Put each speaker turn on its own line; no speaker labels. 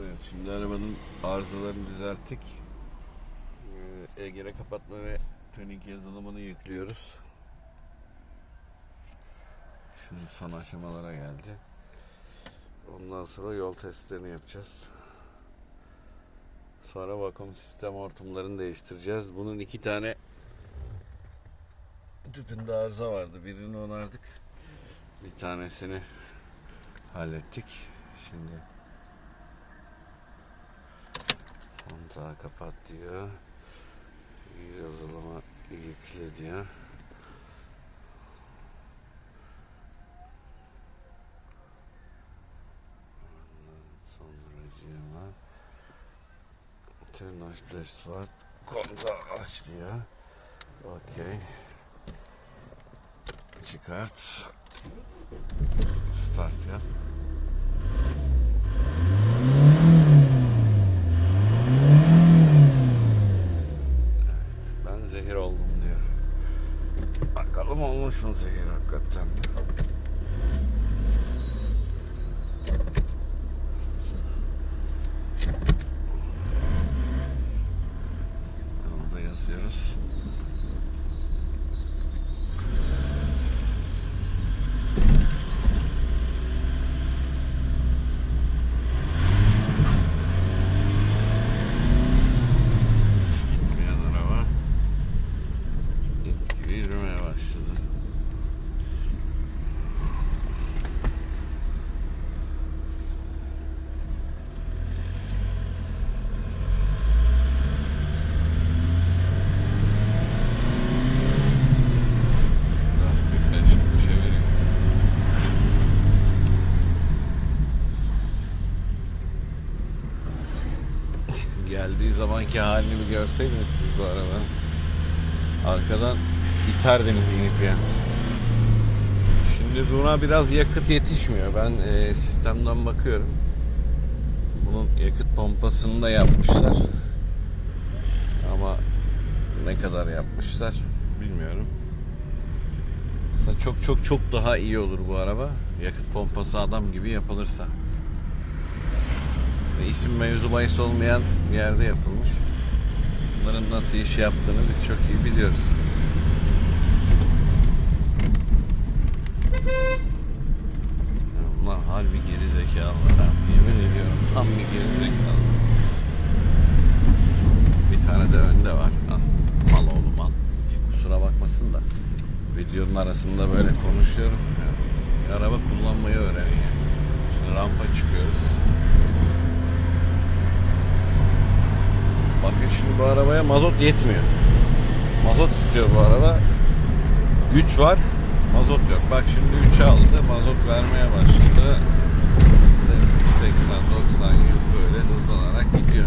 Evet, şimdi arabanın arızalarını düzelttik. Ee, EGR kapatma ve tuning yazılımını yüklüyoruz. Şimdi son aşamalara geldi. Ondan sonra yol testlerini yapacağız. Sonra vakum sistem hortumlarını değiştireceğiz. Bunun iki tane tüpünde arıza vardı. Birini onardık. Bir tanesini hallettik. Şimdi kontağı kapat diyor. Yazılıma yükle diyor. Sonracığıma Turn off test var. Kontağı aç diyor. Okey. Çıkart. Start yap. konuşulsun hakikaten. Geldiği zamanki halini bir görseydiniz siz bu arabanın. Arkadan iterdiniz inip ya. Şimdi buna biraz yakıt yetişmiyor. Ben e, sistemden bakıyorum. Bunun yakıt pompasını da yapmışlar. Ama ne kadar yapmışlar bilmiyorum. Aslında çok çok çok daha iyi olur bu araba. Yakıt pompası adam gibi yapılırsa. Ve isim mevzu bahis olmayan bir yerde yapılmış. Bunların nasıl iş yaptığını biz çok iyi biliyoruz. Bunlar harbi geri zekalılar ha. Yemin ediyorum tam bir geri zekalı. Bir tane de önde var. Ha, mal oğlum mal. Kusura bakmasın da. Videonun arasında böyle konuşuyorum. Ya, bir araba kullanmayı öğrenin. Şimdi rampa çıkıyoruz. Bakın şimdi bu arabaya mazot yetmiyor. Mazot istiyor bu araba. Güç var, mazot yok. Bak şimdi 3'e aldı, mazot vermeye başladı. 80, 90, 100 böyle hızlanarak gidiyor.